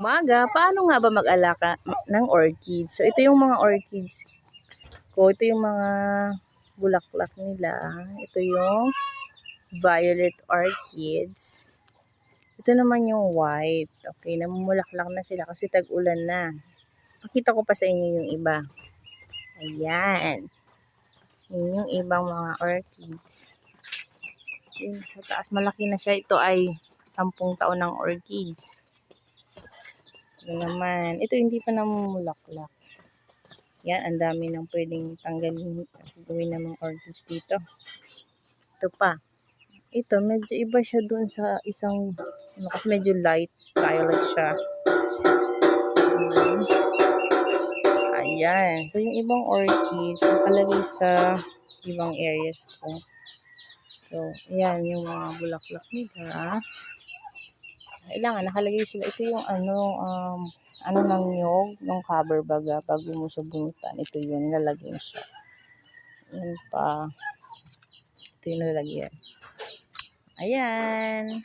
Umaga, paano nga ba mag-alaka ng orchids? So, ito yung mga orchids ko. Ito yung mga bulaklak nila. Ito yung violet orchids. Ito naman yung white. Okay, namumulaklak na sila kasi tag-ulan na. Pakita ko pa sa inyo yung iba. Ayan. Yun yung ibang mga orchids. Yun, sa taas malaki na siya. Ito ay sampung taon ng orchids. Ito naman. Ito hindi pa namumulaklak. Yan, ang dami nang pwedeng tanggalin gawin ng mga orchids dito. Ito pa. Ito, medyo iba siya dun sa isang, ano, kasi medyo light violet siya. Ayan. Ayan. So, yung ibang orchids, nakalagay sa ibang areas ko. So, ayan, yung mga bulaklak nila. Kailangan, nakalagay sila. Ito yung ano, um, ano ng nyog, ng cover baga, bago mo siya bunutan. Ito yun, nilalagyan siya. Yan pa. Ito yung nilalagyan. Ayan.